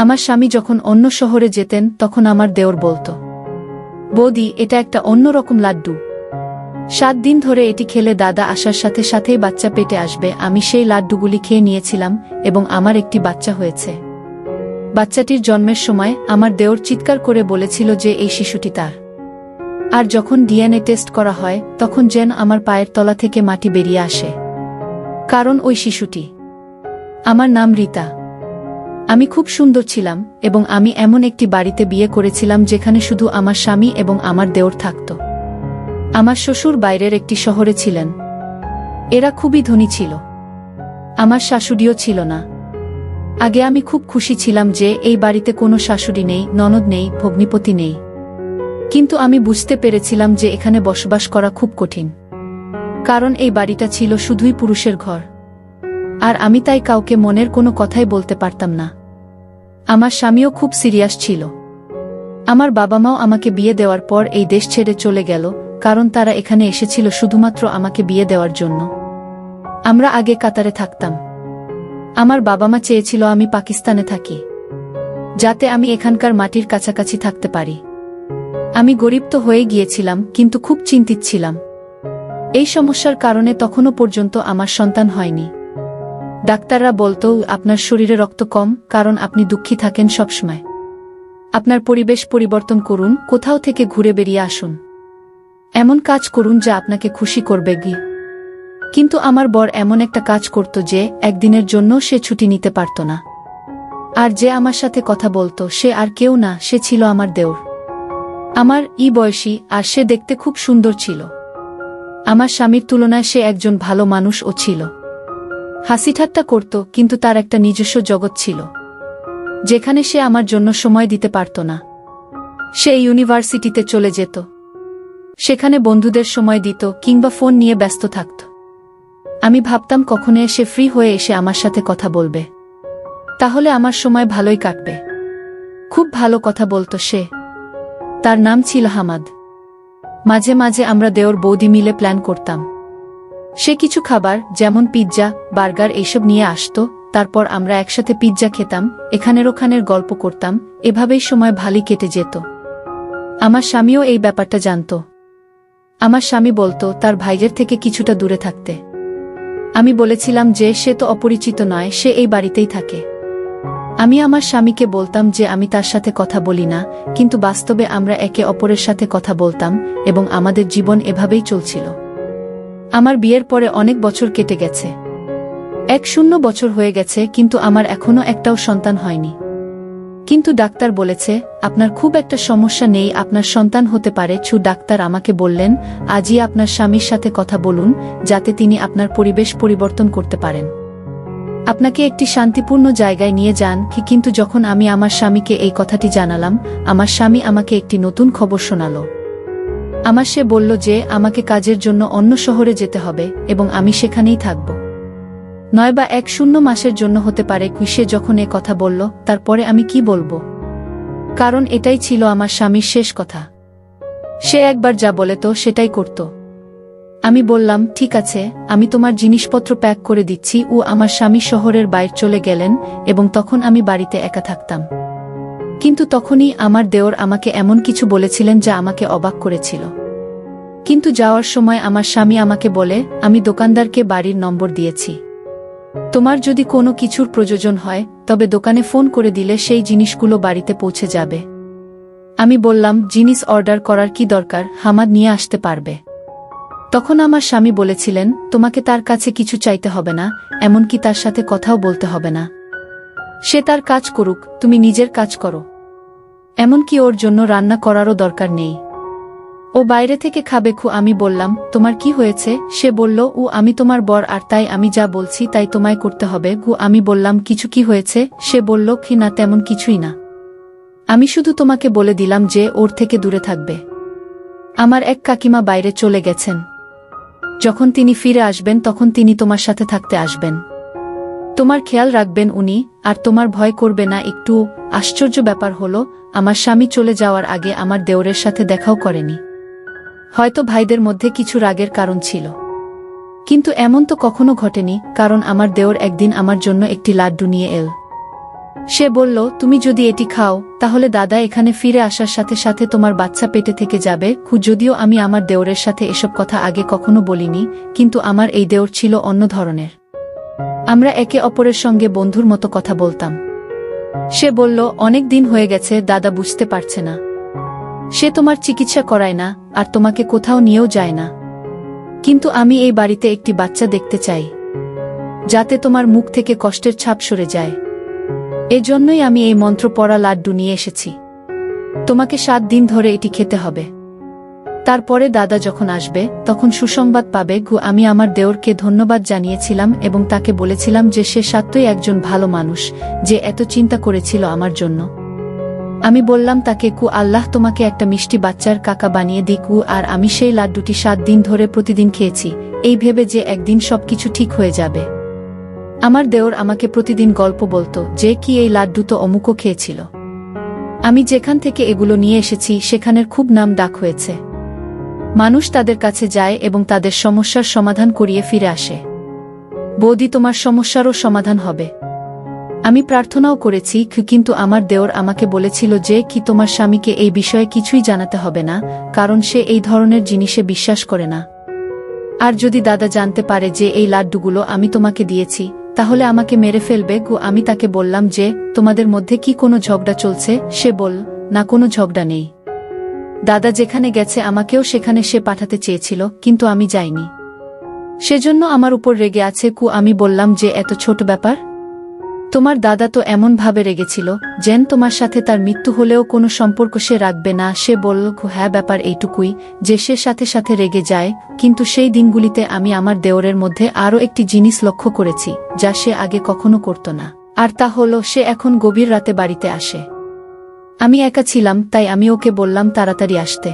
আমার স্বামী যখন অন্য শহরে যেতেন, তখন আমার দেওর বলতো, বৌদি, এটা একটা অন্যরকম লাড্ডু। সাত দিন ধরে এটি খেলে দাদা আসার সাথে সাথেই বাচ্চা পেটে আসবে, আমি সেই লাড্ডুগুলি খেয়ে নিয়েছিলাম এবং আমার একটি বাচ্চা হয়েছে। বাচ্চাটির জন্মের সময় আমার দেওর চিৎকার করে বলেছিল যে এই শিশুটি তার। আর যখন ডিএনএ টেস্ট করা হয়, তখন যেন আমার পায়ের তলা থেকে মাটি বেরিয়ে আসে। কারণ ওই শিশুটি। আমার নাম রীতা। আমি খুব সুন্দর ছিলাম, এবং আমি এমন একটি বাড়িতে বিয়ে করেছিলাম যেখানে শুধু আমার স্বামী এবং আমার দেওর থাকত। আমার শ্বশুর বাইরের একটি শহরে ছিলেন। এরা খুবই ধনী ছিল। আমার শাশুড়িও ছিল না। আগে আমি খুব খুশি ছিলাম যে এই বাড়িতে কোনো শাশুড়ি নেই, ননদ নেই, ভগ্নিপতি নেই। কিন্তু আমি বুঝতে পেরেছিলাম যে এখানে বসবাস করা খুব কঠিন। কারণ এই বাড়িটা ছিল শুধুই পুরুষের ঘর। আর আমি তাই কাউকে মনের কোনো কথাই বলতে পারতাম না। আমার স্বামীও খুব সিরিয়াস ছিল। আমার বাবা মাও আমাকে বিয়ে দেওয়ার পর এই দেশ ছেড়ে চলে গেল, কারণ তারা এখানে এসেছিল শুধুমাত্র আমাকে বিয়ে দেওয়ার জন্য। আমরা আগে কাতারে থাকতাম। আমার বাবা মা চেয়েছিল আমি পাকিস্তানে থাকি, যাতে আমি এখানকার মাটির কাছাকাছি থাকতে পারি। আমি গরিব তো হয়ে গিয়েছিলাম, কিন্তু খুব চিন্তিত ছিলাম। এই সমস্যার কারণে তখনও পর্যন্ত আমার সন্তান হয়নি। ডাক্তাররা বলতো, আপনার শরীরে রক্ত কম, কারণ আপনি দুঃখী থাকেন সবসময়। আপনার পরিবেশ পরিবর্তন করুন, কোথাও থেকে ঘুরে বেরিয়ে আসুন। এমন কাজ করুন যা আপনাকে খুশি করবে গি কিন্তু আমার বর এমন একটা কাজ করত যে, একদিনের জন্য সে ছুটি নিতে পারত না। আর যে আমার সাথে কথা বলতো, সে আর কেউ না, সে ছিল আমার দেওর আমার ই বয়সী, আর সে দেখতে খুব সুন্দর ছিল। আমার স্বামীর তুলনায় সে একজন ভালো মানুষও ছিল। হাসি ঠাট্টা করত, কিন্তু তার একটা নিজস্ব জগৎ ছিল, যেখানে সে আমার জন্য সময় দিতে পারত না। সে ইউনিভার্সিটিতে চলে যেত। সেখানে বন্ধুদের সময় দিত কিংবা ফোন নিয়ে ব্যস্ত থাকত। আমি ভাবতাম কখনো সে ফ্রি হয়ে এসে আমার সাথে কথা বলবে। তাহলে আমার সময় ভালোই কাটবে। খুব ভালো কথা বলতো সে। তার নাম ছিল হামাদ। মাঝে মাঝে আমরা দেওর বৌদি মিলে প্ল্যান করতাম। সে কিছু খাবার, যেমন পিৎজা, বার্গার এইসব নিয়ে আসতো, তারপর আমরা একসাথে পিৎজা খেতাম, এখানের ওখানের গল্প করতাম, এভাবেই সময় ভালোই কেটে যেত। আমার স্বামীও এই ব্যাপারটা জানত। আমার স্বামী বলতো, তার ভাইজের থেকে কিছুটা দূরে থাকতে। আমি বলেছিলাম যে, সে তো অপরিচিত নয়, সে এই বাড়িতেই থাকে। আমি আমার স্বামীকে বলতাম যে, আমি তার সাথে কথা বলি না। কিন্তু বাস্তবে আমরা একে অপরের সাথে কথা বলতাম, এবং আমাদের জীবন এভাবেই চলছিল। আমার বিয়ের পরে অনেক বছর কেটে গেছে। এক শূন্য বছর হয়ে গেছে, কিন্তু আমার এখনও একটাও সন্তান হয়নি। কিন্তু ডাক্তার বলেছে, আপনার খুব একটা সমস্যা নেই, আপনার সন্তান হতে পারে। ছু ডাক্তার আমাকে বললেন, আজই আপনার স্বামীর সাথে কথা বলুন, যাতে তিনি আপনার পরিবেশ পরিবর্তন করতে পারেন। আপনাকে একটি শান্তিপূর্ণ জায়গায় নিয়ে যান, কি কিন্তু যখন আমি আমার স্বামীকে এই কথাটি জানালাম, আমার স্বামী আমাকে একটি নতুন খবর শোনালো। আমার সে বলল যে, আমাকে কাজের জন্য অন্য শহরে যেতে হবে এবং আমি সেখানেই থাকব। নয় বা এক শূন্য মাসের জন্য হতে পারে সে যখন এ কথা বলল, তারপরে আমি কি বলব? কারণ এটাই ছিল আমার স্বামীর শেষ কথা। সে একবার যা বলে তো সেটাই করত। আমি বললাম, ঠিক আছে, আমি তোমার জিনিসপত্র প্যাক করে দিচ্ছি। ও আমার স্বামী শহরের বাইর চলে গেলেন এবং তখন আমি বাড়িতে একা থাকতাম। কিন্তু তখনই আমার দেওর আমাকে এমন কিছু বলেছিলেন যা আমাকে অবাক করেছিল। কিন্তু যাওয়ার সময় আমার স্বামী আমাকে বলে, আমি দোকানদারকে বাড়ির নম্বর দিয়েছি। তোমার যদি কোনো কিছুর প্রয়োজন হয়, তবে দোকানে ফোন করে দিলে সেই জিনিসগুলো বাড়িতে পৌঁছে যাবে। আমি বললাম, জিনিস অর্ডার করার কি দরকার? হামাদ নিয়ে আসতে পারবে। তখন আমার স্বামী বলেছিলেন, তোমাকে তার কাছে কিছু চাইতে হবে না, এমনকি তার সাথে কথাও বলতে হবে না। সে তার কাজ করুক, তুমি নিজের কাজ করো। এমনকি ওর জন্য রান্না করারও দরকার নেই। ও বাইরে থেকে খাবে খু, আমি বললাম, তোমার কি হয়েছে? সে বলল ও আমি তোমার বর, আর তাই আমি যা বলছি তাই তোমায় করতে হবে গু আমি বললাম, কিছু কি হয়েছে? সে বলল কি না, তেমন কিছুই না। আমি শুধু তোমাকে বলে দিলাম যে ওর থেকে দূরে থাকবে। আমার এক কাকিমা বাইরে চলে গেছেন। যখন তিনি ফিরে আসবেন, তখন তিনি তোমার সাথে থাকতে আসবেন। তোমার খেয়াল রাখবেন উনি, আর তোমার ভয় করবে না, একটু আশ্চর্য ব্যাপার হলো, আমার স্বামী চলে যাওয়ার আগে আমার দেওরের সাথে দেখাও করেনি। হয়তো ভাইদের মধ্যে কিছু রাগের কারণ ছিল। কিন্তু এমন তো কখনো ঘটেনি, কারণ আমার দেওর একদিন আমার জন্য একটি লাড্ডু নিয়ে এল। সে বলল, তুমি যদি এটি খাও, তাহলে দাদা এখানে ফিরে আসার সাথে সাথে তোমার বাচ্চা পেটে থেকে যাবে যদিও আমি আমার দেওরের সাথে এসব কথা আগে কখনো বলিনি, কিন্তু আমার এই দেওর ছিল অন্য ধরনের। আমরা একে অপরের সঙ্গে বন্ধুর মতো কথা বলতাম। সে বলল, অনেক দিন হয়ে গেছে, দাদা বুঝতে পারছে না। সে তোমার চিকিৎসা করায় না, আর তোমাকে কোথাও নিয়েও যায় না। কিন্তু আমি এই বাড়িতে একটি বাচ্চা দেখতে চাই, যাতে তোমার মুখ থেকে কষ্টের ছাপ সরে যায়। এজন্যই আমি এই মন্ত্র পড়া লাড্ডু নিয়ে এসেছি। তোমাকে সাত দিন ধরে এটি খেতে হবে। তারপরে দাদা যখন আসবে, তখন সুসংবাদ পাবে, গু, আমি আমার দেওরকে ধন্যবাদ জানিয়েছিলাম এবং তাকে বলেছিলাম যে সে সাত্যই একজন ভালো মানুষ, যে এত চিন্তা করেছিল আমার জন্য। আমি বললাম, তাকে কু আল্লাহ তোমাকে একটা মিষ্টি বাচ্চার কাকা বানিয়ে দিক উ আর আমি সেই লাড্ডুটি সাত দিন ধরে প্রতিদিন খেয়েছি, এই ভেবে যে একদিন সবকিছু ঠিক হয়ে যাবে। আমার দেওর আমাকে প্রতিদিন গল্প বলতো, যে কি এই লাড্ডু তো অমুকও খেয়েছিল। আমি যেখান থেকে এগুলো নিয়ে এসেছি, সেখানের খুব নাম ডাক হয়েছে। মানুষ তাদের কাছে যায় এবং তাদের সমস্যার সমাধান করিয়ে ফিরে আসে। বৌদি, তোমার সমস্যারও সমাধান হবে। আমি প্রার্থনাও করেছি কিন্তু আমার দেওর আমাকে বলেছিল যে, কি তোমার স্বামীকে এই বিষয়ে কিছুই জানাতে হবে না, কারণ সে এই ধরনের জিনিসে বিশ্বাস করে না। আর যদি দাদা জানতে পারে যে এই লাড্ডুগুলো আমি তোমাকে দিয়েছি, তাহলে আমাকে মেরে ফেলবে গু। আমি তাকে বললাম যে, তোমাদের মধ্যে কি কোনো ঝগড়া চলছে? সে বল, না, কোনো ঝগড়া নেই। দাদা যেখানে গেছে আমাকেও সেখানে সে পাঠাতে চেয়েছিল কিন্তু আমি যাইনি। সেজন্য আমার উপর রেগে আছে কু আমি বললাম যে এত ছোট ব্যাপার। তোমার দাদা তো এমনভাবে রেগেছিল যেন তোমার সাথে তার মৃত্যু হলেও কোনো সম্পর্ক সে রাখবে না। সে বলল "খু, হ্যাঁ ব্যাপার এইটুকুই যে সে সাথে সাথে রেগে যায় কিন্তু সেই দিনগুলিতে আমি আমার দেওরের মধ্যে আরও একটি জিনিস লক্ষ্য করেছি যা সে আগে কখনো করত না। আর তা হল সে এখন গভীর রাতে বাড়িতে আসে। আমি একা ছিলাম, তাই আমি ওকে বললাম তাড়াতাড়ি আসতে।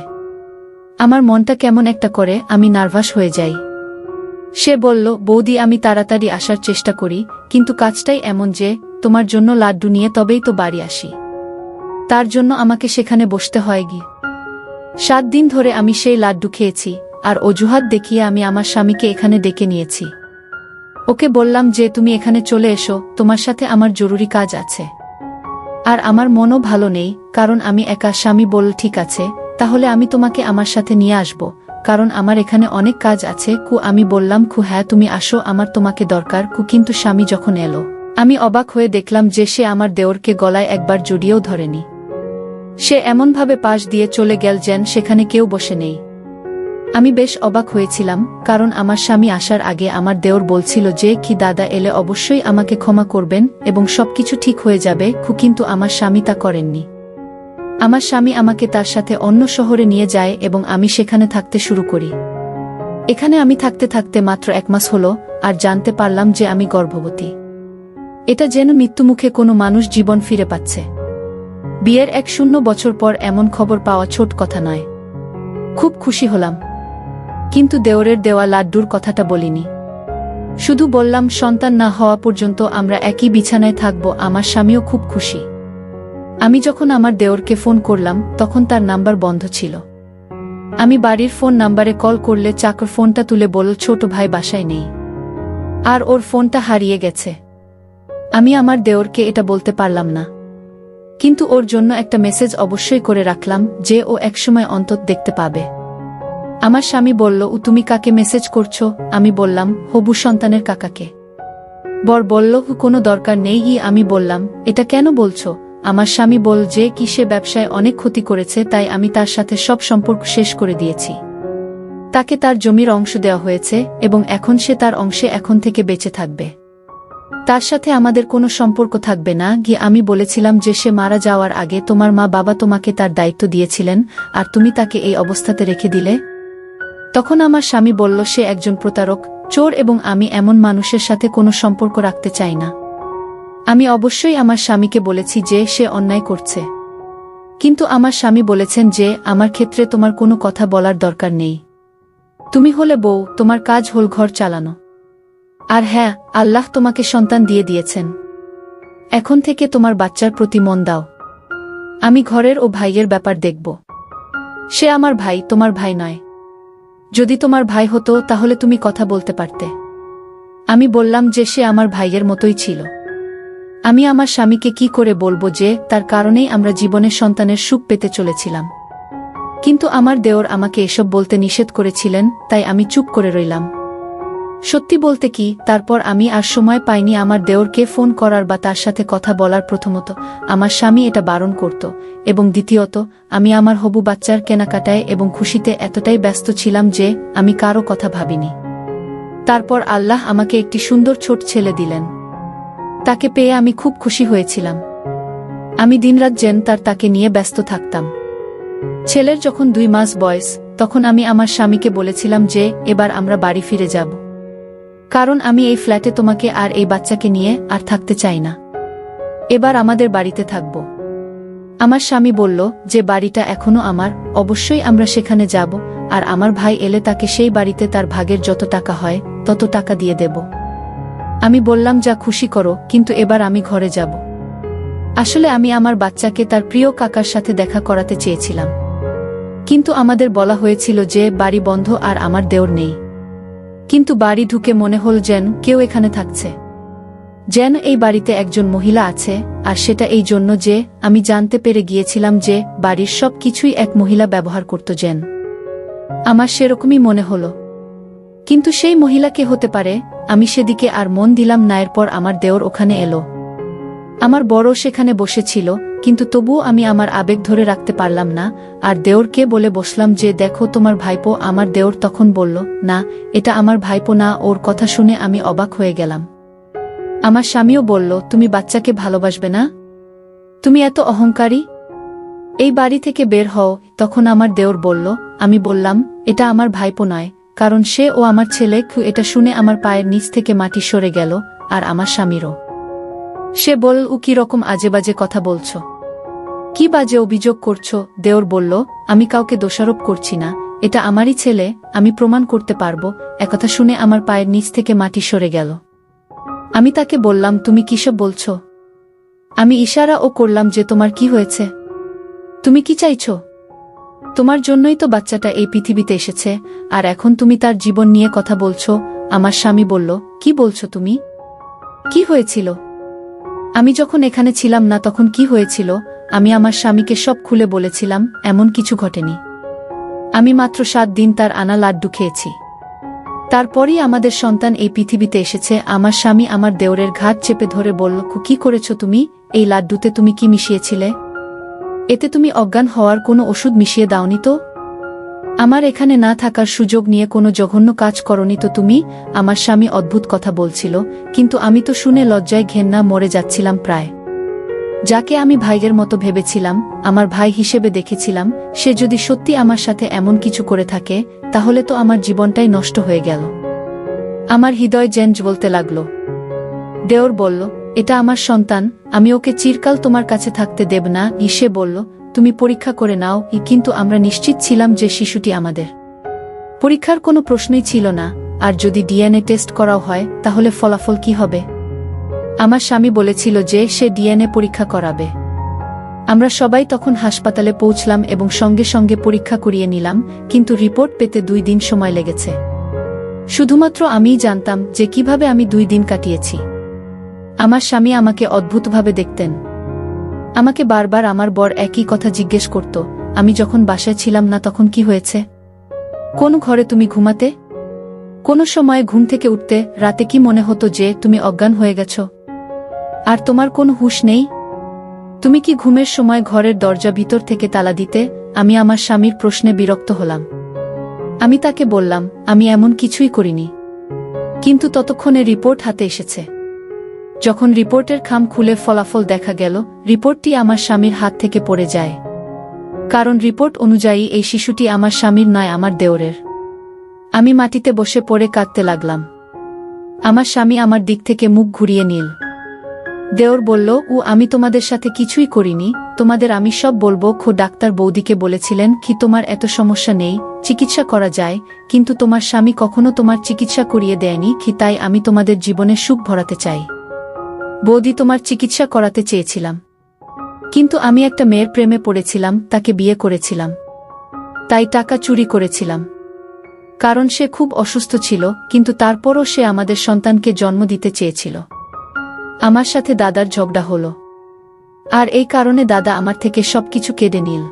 আমার মনটা কেমন একটা করে, আমি নার্ভাস হয়ে যাই। সে বলল, বৌদি, আমি তাড়াতাড়ি আসার চেষ্টা করি, কিন্তু কাজটাই এমন যে, তোমার জন্য লাড্ডু নিয়ে তবেই তো বাড়ি আসি। তার জন্য আমাকে সেখানে বসতে হয় গি সাত দিন ধরে আমি সেই লাড্ডু খেয়েছি, আর অজুহাত দেখিয়ে আমি আমার স্বামীকে এখানে ডেকে নিয়েছি। ওকে বললাম যে, তুমি এখানে চলে এসো, তোমার সাথে আমার জরুরি কাজ আছে। আর আমার মনও ভালো নেই, কারণ আমি একা, স্বামী বল, ঠিক আছে, তাহলে আমি তোমাকে আমার সাথে নিয়ে আসব, কারণ আমার এখানে অনেক কাজ আছে, কু, আমি বললাম, কু হ্যাঁ তুমি আসো, আমার তোমাকে দরকার, কু, কিন্তু স্বামী যখন এলো, আমি অবাক হয়ে দেখলাম যে সে আমার দেওরকে গলায় একবার জড়িয়েও ধরেনি। সে এমনভাবে পাশ দিয়ে চলে গেল যেন সেখানে কেউ বসে নেই। আমি বেশ অবাক হয়েছিলাম, কারণ আমার স্বামী আসার আগে আমার দেওর বলছিল যে, কি দাদা এলে অবশ্যই আমাকে ক্ষমা করবেন এবং সবকিছু ঠিক হয়ে যাবে, খু কিন্তু আমার স্বামী তা করেননি। আমার স্বামী আমাকে তার সাথে অন্য শহরে নিয়ে যায় এবং আমি সেখানে থাকতে শুরু করি। এখানে আমি থাকতে থাকতে মাত্র এক মাস হল, আর জানতে পারলাম যে আমি গর্ভবতী। এটা যেন মৃত্যুমুখে কোনো মানুষ জীবন ফিরে পাচ্ছে। বিয়ের এক শূন্য বছর পর এমন খবর পাওয়া ছোট কথা নয়। খুব খুশি হলাম। কিন্তু দেওরের দেওয়া লাড্ডুর কথাটা বলিনি। শুধু বললাম, সন্তান না হওয়া পর্যন্ত আমরা একই বিছানায় থাকব, আমার স্বামীও খুব খুশি। আমি যখন আমার দেওরকে ফোন করলাম, তখন তার নাম্বার বন্ধ ছিল। আমি বাড়ির ফোন নাম্বারে কল করলে চাকর ফোনটা তুলে বলল, ছোট ভাই বাসায় নেই। আর ওর ফোনটা হারিয়ে গেছে। আমি আমার দেওরকে এটা বলতে পারলাম না। কিন্তু ওর জন্য একটা মেসেজ অবশ্যই করে রাখলাম, যে ও একসময় অন্তত দেখতে পাবে। আমার স্বামী বলল ও তুমি কাকে মেসেজ করছ? আমি বললাম হবু সন্তানের কাকাকে। বর বলল "হু, কোনো দরকার নেই। ই আমি বললাম এটা কেন বলছো? আমার স্বামী বল যে কি সে ব্যবসায় অনেক ক্ষতি করেছে তাই আমি তার সাথে সব সম্পর্ক শেষ করে দিয়েছি। তাকে তার জমির অংশ দেওয়া হয়েছে এবং এখন সে তার অংশে এখন থেকে বেঁচে থাকবে। তার সাথে আমাদের কোনো সম্পর্ক থাকবে না। গিয়ে আমি বলেছিলাম যে সে মারা যাওয়ার আগে তোমার মা বাবা তোমাকে তার দায়িত্ব দিয়েছিলেন আর তুমি তাকে এই অবস্থাতে রেখে দিলে? তখন আমার স্বামী বলল, সে একজন প্রতারক, চোর এবং আমি এমন মানুষের সাথে কোনো সম্পর্ক রাখতে চাই না। আমি অবশ্যই আমার স্বামীকে বলেছি যে সে অন্যায় করছে। কিন্তু আমার স্বামী বলেছেন যে, আমার ক্ষেত্রে তোমার কোনো কথা বলার দরকার নেই। তুমি হলে বউ, তোমার কাজ হল ঘর চালানো। আর হ্যাঁ আল্লাহ তোমাকে সন্তান দিয়ে দিয়েছেন। এখন থেকে তোমার বাচ্চার প্রতি মন দাও। আমি ঘরের ও ভাইয়ের ব্যাপার দেখব। সে আমার ভাই, তোমার ভাই নয়। যদি তোমার ভাই হতো, তাহলে তুমি কথা বলতে পারতে। আমি বললাম যে সে আমার ভাইয়ের মতোই ছিল। আমি আমার স্বামীকে কি করে বলব যে, তার কারণেই আমরা জীবনের সন্তানের সুখ পেতে চলেছিলাম। কিন্তু আমার দেওর আমাকে এসব বলতে নিষেধ করেছিলেন, তাই আমি চুপ করে রইলাম। সত্যি বলতে কি, তারপর আমি আর সময় পাইনি আমার দেওরকে ফোন করার বা তার সাথে কথা বলার প্রথমত, আমার স্বামী এটা বারণ করত, এবং দ্বিতীয়ত, আমি আমার হবু বাচ্চার কেনাকাটায় এবং খুশিতে এতটাই ব্যস্ত ছিলাম যে, আমি কারও কথা ভাবিনি। তারপর আল্লাহ আমাকে একটি সুন্দর ছোট ছেলে দিলেন। তাকে পেয়ে আমি খুব খুশি হয়েছিলাম। আমি দিনরাত যেন তার তাকে নিয়ে ব্যস্ত থাকতাম। ছেলের যখন দুই মাস বয়স, তখন আমি আমার স্বামীকে বলেছিলাম যে, এবার আমরা বাড়ি ফিরে যাব। কারণ আমি এই ফ্ল্যাটে তোমাকে আর এই বাচ্চাকে নিয়ে আর থাকতে চাই না। এবার আমাদের বাড়িতে থাকব। আমার স্বামী বলল যে বাড়িটা এখনও আমার, অবশ্যই আমরা সেখানে যাব, আর আমার ভাই এলে তাকে সেই বাড়িতে তার ভাগের যত টাকা হয়, তত টাকা দিয়ে দেব। আমি বললাম, যা খুশি করো, কিন্তু এবার আমি ঘরে যাব। আসলে আমি আমার বাচ্চাকে তার প্রিয় কাকার সাথে দেখা করাতে চেয়েছিলাম। কিন্তু আমাদের বলা হয়েছিল যে বাড়ি বন্ধ আর আমার দেওর নেই। কিন্তু বাড়ি ঢুকে মনে হল যেন কেউ এখানে থাকছে। যেন এই বাড়িতে একজন মহিলা আছে, আর সেটা এই জন্য যে আমি জানতে পেরে গিয়েছিলাম যে বাড়ির সব কিছুই এক মহিলা ব্যবহার করত যেন। আমার সেরকমই মনে হল। কিন্তু সেই মহিলা কে হতে পারে, আমি সেদিকে আর মন দিলাম না, এরপর আমার দেওর ওখানে এলো। আমার বড় সেখানে বসেছিল কিন্তু তবুও আমি আমার আবেগ ধরে রাখতে পারলাম না, আর দেওরকে বলে বসলাম যে দেখো তোমার ভাইপো আমার দেওর তখন বলল, না, এটা আমার ভাইপো না, ওর কথা শুনে আমি অবাক হয়ে গেলাম। আমার স্বামীও বলল, তুমি বাচ্চাকে ভালোবাসবে না? তুমি এত অহংকারী? এই বাড়ি থেকে বের হও। তখন আমার দেওর বলল, আমি বললাম, এটা আমার ভাইপো নয়, কারণ সে ও আমার ছেলে এটা শুনে আমার পায়ের নিচ থেকে মাটি সরে গেল, আর আমার স্বামীরও। সে বল উ কি রকম আজে বাজে কথা বলছ? কি বাজে অভিযোগ করছ? দেওর বলল, আমি কাউকে দোষারোপ করছি না। এটা আমারই ছেলে, আমি প্রমাণ করতে পারব। একথা শুনে আমার পায়ের নিচ থেকে মাটি সরে গেল। আমি তাকে বললাম, তুমি কিসব বলছ? আমি ইশারা ও করলাম যে তোমার কি হয়েছে? তুমি কি চাইছ? তোমার জন্যই তো বাচ্চাটা এই পৃথিবীতে এসেছে, আর এখন তুমি তার জীবন নিয়ে কথা বলছো। আমার স্বামী বলল, কি বলছো তুমি? কি হয়েছিল? আমি যখন এখানে ছিলাম না, তখন কি হয়েছিল? আমি আমার স্বামীকে সব খুলে বলেছিলাম এমন কিছু ঘটেনি। আমি মাত্র সাত দিন তার আনা লাড্ডু খেয়েছি। তারপরই আমাদের সন্তান এই পৃথিবীতে এসেছে আমার স্বামী আমার দেওরের ঘাট চেপে ধরে বলল "খু, কি করেছ তুমি? এই লাড্ডুতে তুমি কি মিশিয়েছিলে? এতে তুমি অজ্ঞান হওয়ার কোনো ওষুধ মিশিয়ে দাওনি তো? আমার এখানে না থাকার সুযোগ নিয়ে কোনো জঘন্য কাজ করনি তো তুমি? আমার স্বামী অদ্ভুত কথা বলছিল কিন্তু আমি তো শুনে লজ্জায় ঘেন্না মরে যাচ্ছিলাম প্রায়। যাকে আমি ভাইয়ের মতো ভেবেছিলাম, আমার ভাই হিসেবে দেখেছিলাম, সে যদি সত্যি আমার সাথে এমন কিছু করে থাকে, তাহলে তো আমার জীবনটাই নষ্ট হয়ে গেল। আমার হৃদয় জেন বলতে লাগল। দেওর বলল, এটা আমার সন্তান, আমি ওকে চিরকাল তোমার কাছে থাকতে দেব না। ইসে বলল, তুমি পরীক্ষা করে নাও, ই কিন্তু আমরা নিশ্চিত ছিলাম যে শিশুটি আমাদের। পরীক্ষার কোনো প্রশ্নই ছিল না, আর যদি ডিএনএ টেস্ট করাও হয়, তাহলে ফলাফল কি হবে? আমার স্বামী বলেছিল যে সে ডিএনএ পরীক্ষা করাবে। আমরা সবাই তখন হাসপাতালে পৌঁছলাম এবং সঙ্গে সঙ্গে পরীক্ষা করিয়ে নিলাম, কিন্তু রিপোর্ট পেতে দুই দিন সময় লেগেছে। শুধুমাত্র আমিই জানতাম যে কীভাবে আমি দুই দিন কাটিয়েছি। আমার স্বামী আমাকে অদ্ভুতভাবে দেখতেন। আমাকে বারবার আমার বর একই কথা জিজ্ঞেস করত, আমি যখন বাসায় ছিলাম না তখন কি হয়েছে? কোন ঘরে তুমি ঘুমাতে? কোনো সময় ঘুম থেকে উঠতে? রাতে কি মনে হতো যে তুমি অজ্ঞান হয়ে গেছ? আর তোমার কোনো হুঁশ নেই? তুমি কি ঘুমের সময় ঘরের দরজা ভিতর থেকে তালা দিতে? আমি আমার স্বামীর প্রশ্নে বিরক্ত হলাম। আমি তাকে বললাম, আমি এমন কিছুই করিনি। কিন্তু ততক্ষণে রিপোর্ট হাতে এসেছে। যখন রিপোর্টের খাম খুলে ফলাফল দেখা গেল, রিপোর্টটি আমার স্বামীর হাত থেকে পড়ে যায়। কারণ রিপোর্ট অনুযায়ী এই শিশুটি আমার স্বামীর নয়, আমার দেওরের। আমি মাটিতে বসে পড়ে কাঁদতে লাগলাম। আমার স্বামী আমার দিক থেকে মুখ ঘুরিয়ে নিল। দেওর বলল ও আমি তোমাদের সাথে কিছুই করিনি। তোমাদের আমি সব বলব, খো, ডাক্তার বৌদিকে বলেছিলেন, কি তোমার এত সমস্যা নেই, চিকিৎসা করা যায়, কিন্তু তোমার স্বামী কখনো তোমার চিকিৎসা করিয়ে দেয়নি কি তাই আমি তোমাদের জীবনে সুখ ভরাতে চাই। বৌদি, তোমার চিকিৎসা করাতে চেয়েছিলাম। কিন্তু আমি একটা মেয়ের প্রেমে পড়েছিলাম, তাকে বিয়ে করেছিলাম। তাই টাকা চুরি করেছিলাম। কারণ সে খুব অসুস্থ ছিল, কিন্তু তারপরও সে আমাদের সন্তানকে জন্ম দিতে চেয়েছিল। আমার সাথে দাদার ঝগড়া হলো। আর এই কারণে দাদা আমার থেকে সবকিছু কেড়ে নিল।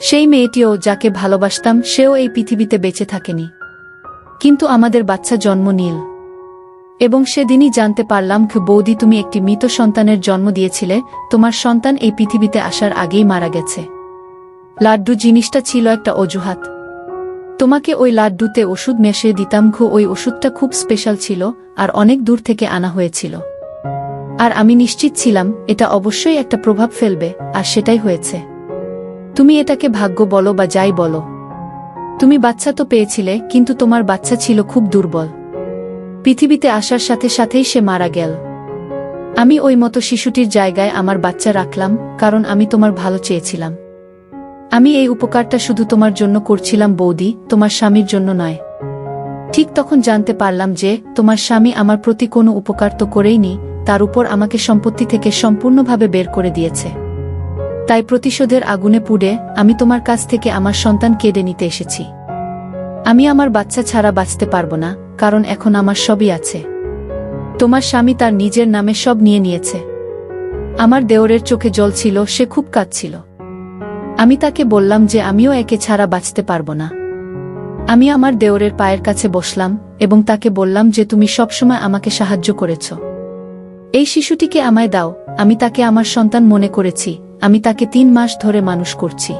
সেই মেয়েটিও যাকে ভালোবাসতাম, সেও এই পৃথিবীতে বেঁচে থাকেনি। কিন্তু আমাদের বাচ্চা জন্ম নিল। এবং সেদিনই জানতে পারলাম বৌদি, তুমি একটি মৃত সন্তানের জন্ম দিয়েছিলে। তোমার সন্তান এই পৃথিবীতে আসার আগেই মারা গেছে। লাড্ডু জিনিসটা ছিল একটা অজুহাত। তোমাকে ওই লাড্ডুতে ওষুধ মেশিয়ে দিতাম। খু ওই ওষুধটা খুব স্পেশাল ছিল, আর অনেক দূর থেকে আনা হয়েছিল। আর আমি নিশ্চিত ছিলাম, এটা অবশ্যই একটা প্রভাব ফেলবে, আর সেটাই হয়েছে। তুমি এটাকে ভাগ্য বলো বা যাই বলো। তুমি বাচ্চা তো পেয়েছিলে, কিন্তু তোমার বাচ্চা ছিল খুব দুর্বল। পৃথিবীতে আসার সাথে সাথেই সে মারা গেল। আমি ওই মতো শিশুটির জায়গায় আমার বাচ্চা রাখলাম, কারণ আমি তোমার ভালো চেয়েছিলাম। আমি এই উপকারটা শুধু তোমার জন্য করছিলাম বৌদি, তোমার স্বামীর জন্য নয়। ঠিক তখন জানতে পারলাম যে, তোমার স্বামী আমার প্রতি কোনো উপকার তো করেইনি তার উপর আমাকে সম্পত্তি থেকে সম্পূর্ণভাবে বের করে দিয়েছে। তাই প্রতিশোধের আগুনে পুড়ে আমি তোমার কাছ থেকে আমার সন্তান কেড়ে নিতে এসেছি। আমি আমার বাচ্চা ছাড়া বাঁচতে পারব না, কারণ এখন আমার সবই আছে। তোমার স্বামী তার নিজের নামে সব নিয়ে নিয়েছে। আমার দেওরের চোখে জল ছিল, সে খুব কাঁদছিল। আমি তাকে বললাম যে আমিও একে ছাড়া বাঁচতে পারব না। আমি আমার দেওরের পায়ের কাছে বসলাম এবং তাকে বললাম যে তুমি সবসময় আমাকে সাহায্য করেছ। এই শিশুটিকে আমায় দাও, আমি তাকে আমার সন্তান মনে করেছি, আমি তাকে তিন মাস ধরে মানুষ করছি।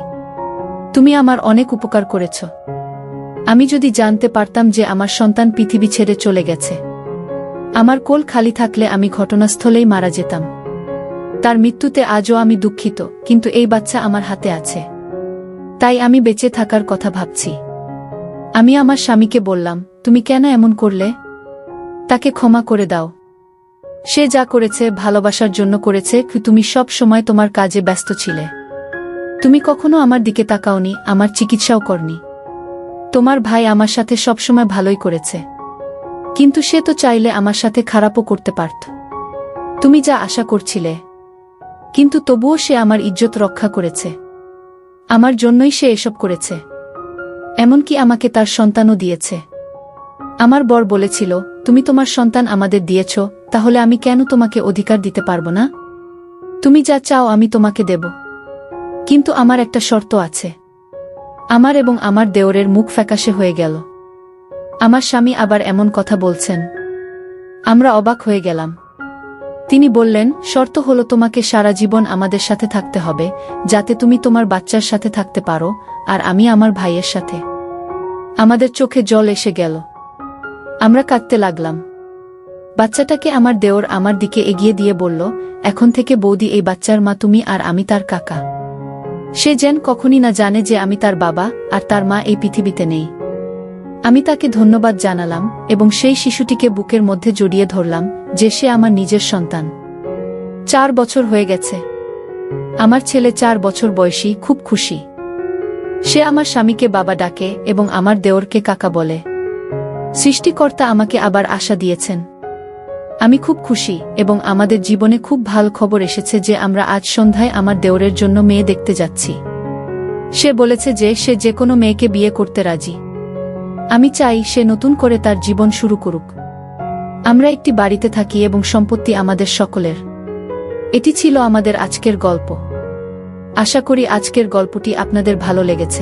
তুমি আমার অনেক উপকার করেছ। আমি যদি জানতে পারতাম যে আমার সন্তান পৃথিবী ছেড়ে চলে গেছে। আমার কোল খালি থাকলে আমি ঘটনাস্থলেই মারা যেতাম। তার মৃত্যুতে আজও আমি দুঃখিত, কিন্তু এই বাচ্চা আমার হাতে আছে। তাই আমি বেঁচে থাকার কথা ভাবছি। আমি আমার স্বামীকে বললাম, তুমি কেন এমন করলে? তাকে ক্ষমা করে দাও। সে যা করেছে ভালোবাসার জন্য করেছে তুমি সব সময় তোমার কাজে ব্যস্ত ছিলে। তুমি কখনো আমার দিকে তাকাওনি, আমার চিকিৎসাও করনি। তোমার ভাই আমার সাথে সবসময় ভালোই করেছে। কিন্তু সে তো চাইলে আমার সাথে খারাপও করতে পারত। তুমি যা আশা করছিলে। কিন্তু তবুও সে আমার ইজ্জত রক্ষা করেছে। আমার জন্যই সে এসব করেছে। এমনকি আমাকে তার সন্তানও দিয়েছে। আমার বর বলেছিল, তুমি তোমার সন্তান আমাদের দিয়েছ তাহলে আমি কেন তোমাকে অধিকার দিতে পারব না? তুমি যা চাও আমি তোমাকে দেব। কিন্তু আমার একটা শর্ত আছে। আমার এবং আমার দেওরের মুখ ফ্যাকাশে হয়ে গেল। আমার স্বামী আবার এমন কথা বলছেন। আমরা অবাক হয়ে গেলাম। তিনি বললেন, শর্ত হলো তোমাকে সারা জীবন আমাদের সাথে থাকতে হবে, যাতে তুমি তোমার বাচ্চার সাথে থাকতে পারো, আর আমি আমার ভাইয়ের সাথে। আমাদের চোখে জল এসে গেল। আমরা কাঁদতে লাগলাম। বাচ্চাটাকে আমার দেওর আমার দিকে এগিয়ে দিয়ে বলল, এখন থেকে বৌদি, এই বাচ্চার মা তুমি আর আমি তার কাকা। সে যেন কখনই না জানে যে আমি তার বাবা আর তার মা এই পৃথিবীতে নেই। আমি তাকে ধন্যবাদ জানালাম এবং সেই শিশুটিকে বুকের মধ্যে জড়িয়ে ধরলাম যে সে আমার নিজের সন্তান। চার বছর হয়ে গেছে। আমার ছেলে চার বছর বয়সী, খুব খুশি। সে আমার স্বামীকে বাবা ডাকে এবং আমার দেওরকে কাকা বলে। সৃষ্টিকর্তা আমাকে আবার আশা দিয়েছেন। আমি খুব খুশি এবং আমাদের জীবনে খুব ভালো খবর এসেছে যে আমরা আজ সন্ধ্যায় আমার দেওরের জন্য মেয়ে দেখতে যাচ্ছি। সে বলেছে যে সে যে কোনো মেয়েকে বিয়ে করতে রাজি। আমি চাই সে নতুন করে তার জীবন শুরু করুক। আমরা একটি বাড়িতে থাকি এবং সম্পত্তি আমাদের সকলের। এটি ছিল আমাদের আজকের গল্প। আশা করি আজকের গল্পটি আপনাদের ভালো লেগেছে।